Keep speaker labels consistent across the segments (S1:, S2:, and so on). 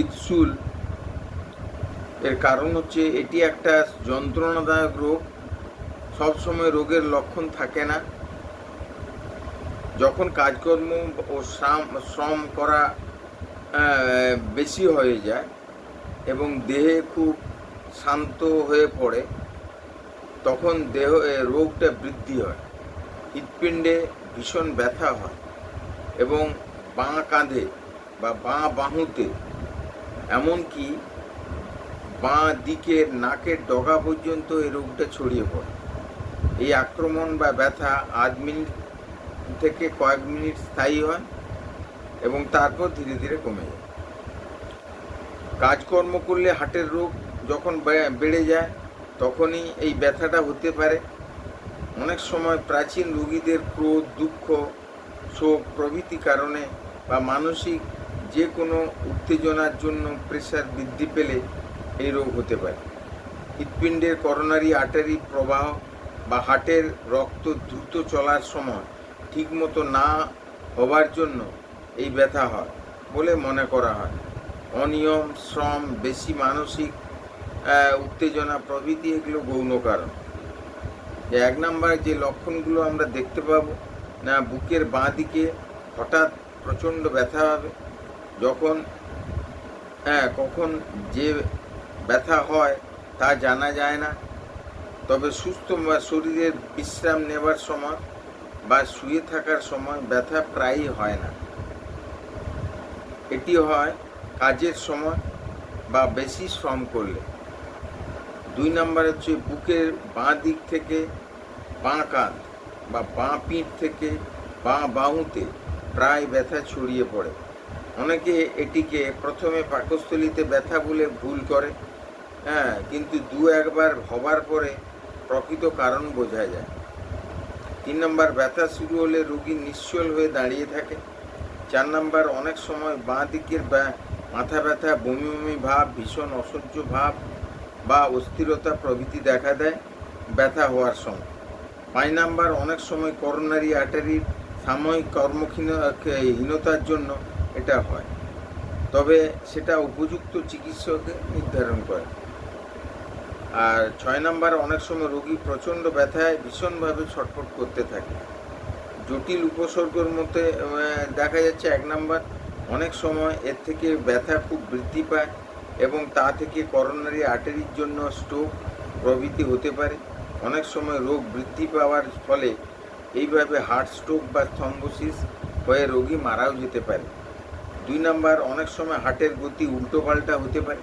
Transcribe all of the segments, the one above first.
S1: ইদসুল এর কারণ হচ্ছে এটি একটা যন্ত্রণাদায়ক রোগ। সবসময় রোগের লক্ষণ থাকে না। যখন কাজকর্ম ও শ্রাম শ্রম করা বেশি হয়ে যায় এবং দেহে খুব শান্ত হয়ে পড়ে, তখন দেহ রোগটা বৃদ্ধি হয়। হৃৎপিণ্ডে ভীষণ ব্যথা হয় এবং বাঁ কাঁধে বা বাঁ বাহুতে এমনকি বাঁ দিকের নাকের ডগা পর্যন্ত এই রোগটা ছড়িয়ে পড়ে। এই আক্রমণ বা ব্যথা আধ মিনিট থেকে কয়েক মিনিট স্থায়ী হয় এবং তারপর ধীরে ধীরে কমে যায়। কাজকর্ম করলে হার্টের রোগ যখন বেড়ে যায়, তখনই এই ব্যথাটা হতে পারে। অনেক সময় প্রাচীন রোগীদের ক্রোধ, দুঃখ, শোক প্রভৃতি কারণে বা মানসিক যে কোনো উত্তেজনার জন্য প্রেশার বৃদ্ধি পেলে এই রোগ হতে পারে। হৃৎপিণ্ডের করোনারি আটারি প্রবাহ বা হার্টের রক্ত দ্রুত চলার সময় ঠিকমতো না হওয়ার জন্য এই ব্যথা হয় বলে মনে করা হয়। অনিয়ম, শ্রম, বেশি মানসিক উত্তেজনা প্রভৃতি এগুলো গৌণ কারণ। এক নাম্বার যে লক্ষণগুলো আমরা দেখতে পাবো, না বুকের বাঁ দিকে হঠাৎ প্রচণ্ড ব্যথা হবে যখন হ্যাঁ কখন যে ব্যথা হয় তা জানা যায় না। তবে সুস্থ বা শরীরের বিশ্রাম নেবার সময় বা শুয়ে থাকার সময় ব্যথা প্রায়ই হয় না। এটি হয় কাজের সময় বা বেশি শ্রম করলে। দুই নাম্বার হচ্ছে বুকের বাঁ দিক থেকে বাঁ কাঁধ বা বাঁ পিঠ থেকে বাঁ বাহুতে প্রায় ব্যথা ছড়িয়ে পড়ে। অনেকে এটিকে প্রথমে পাকস্থলিতে ব্যথা বলে ভুল করে হ্যাঁ কিন্তু দু একবার হবার পরে প্রকৃত কারণ বোঝা যায়। তিন নম্বর, ব্যথা শুরু হলে রোগী নিশ্চল হয়ে দাঁড়িয়ে থাকে। চার নম্বর, অনেক সময় বাঁ দিকের মাথা ব্যথা, বমি বমি ভাব, ভীষণ অসহ্য ভাব বা অস্থিরতা প্রভৃতি দেখা দেয় ব্যথা হওয়ার সময়। পাঁচ নাম্বার, অনেক সময় করোনারি আর্টারির সাময়িক কর্মহীনতার জন্য এটা হয়। তবে সেটা উপযুক্ত চিকিৎসকে নির্ধারণ করে। আর ছয় নাম্বার, অনেক সময় রোগী প্রচণ্ড ব্যথায় ভীষণভাবে ছটফট করতে থাকে। জটিল উপসর্গের মধ্যে দেখা যাচ্ছে এক নাম্বার, অনেক সময় এর থেকে ব্যথা খুব বৃদ্ধি পায় এবং তা থেকে করোনারি আর্টারির জন্য স্ট্রোক প্রভৃতি হতে পারে। অনেক সময় রোগ বৃদ্ধি পাওয়ার ফলে এইভাবে হার্ট স্ট্রোক বা থম্বোসিস হয়ে রোগী মারাও যেতে পারে। দুই নাম্বার অনেক সময় হার্টের গতি উল্টোপাল্টা হতে পারে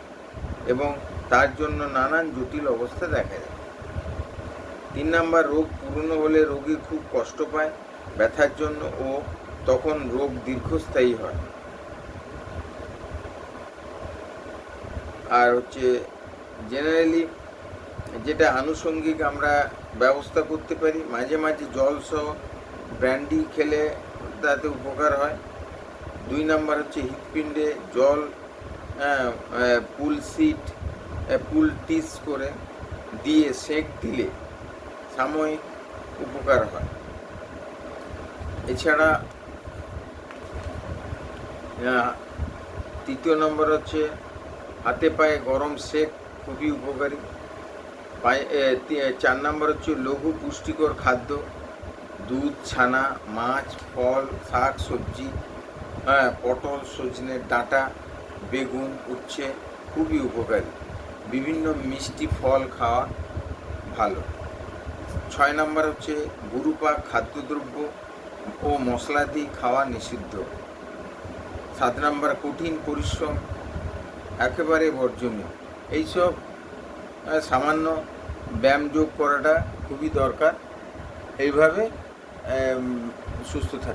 S1: এবং তার জন্য নানান জটিল অবস্থা দেখা যায় তিন নাম্বার, রোগ পুরনো হলে রোগী খুব কষ্ট পায় ব্যথার জন্য ও তখন রোগ দীর্ঘস্থায়ী হয়। আর হচ্ছে জেনারেলি যেটা আনুষঙ্গিক আমরা ব্যবস্থা করতে পারি, মাঝে মাঝে জল সহ ব্র্যান্ডি খেলে তাতে উপকার হয়। দুই নাম্বার হচ্ছে হৃৎপিণ্ডে জল পুল সিট পুল টিস করে দিয়ে সেঁক দিলে সাময়িক উপকার হয়। এছাড়া তৃতীয় নম্বর হচ্ছে হাতে পায়ে গরম সেক খুবই উপকারী। পায়ে চার নম্বর হচ্ছে লঘু পুষ্টিকর খাদ্য, দুধ, ছানা, মাছ, ফল, শাক, সবজি হ্যাঁ পটল, সজনের ডাঁটা, বেগুন, উচ্ছে খুবই উপকারী। বিভিন্ন মিষ্টি ফল খাওয়া ভালো। ছয় নম্বর হচ্ছে গুরুপাক খাদ্যদ্রব্য ও মশলাদি খাওয়া নিষিদ্ধ। সাত নম্বর, কঠিন পরিশ্রম একেবারে বর্জনীয়। এইসব সামান্য ব্যায়াম যোগ করাটা খুবই দরকার। এইভাবে সুস্থ থাকে